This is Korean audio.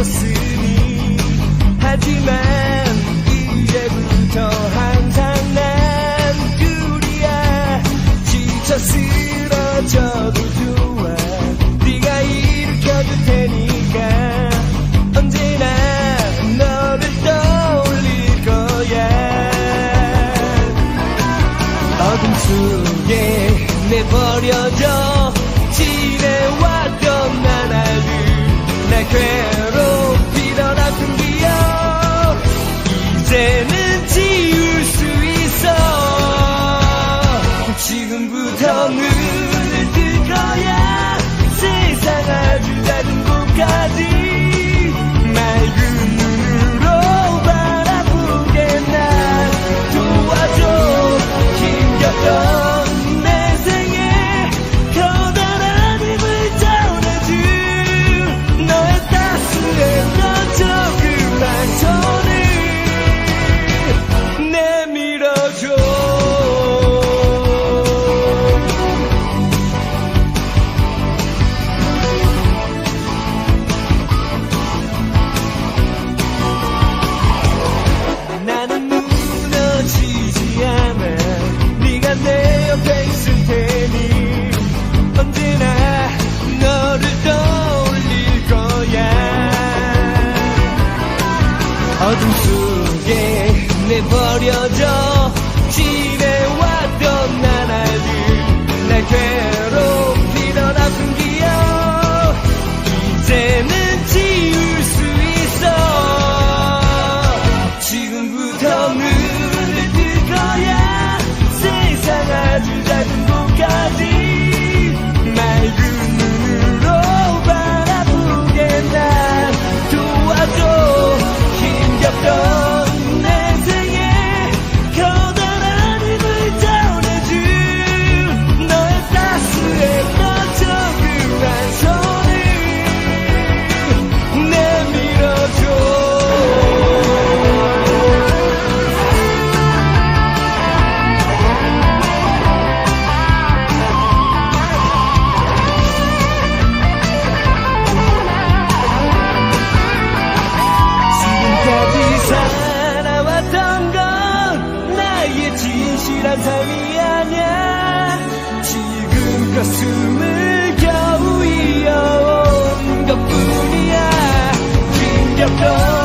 있었으니 하지만 이제부터 항상 난 둘이야. 지쳐 쓰러져도 좋아. 네가 일으켜줄 테니까 언제나 너를 떠올릴 거야. 어둠 속에 내버려져 어둠 속에 내버려져 지내왔던 나날들 날 되돌아 가슴을 겨우 이어온 것뿐이야. 긴겹던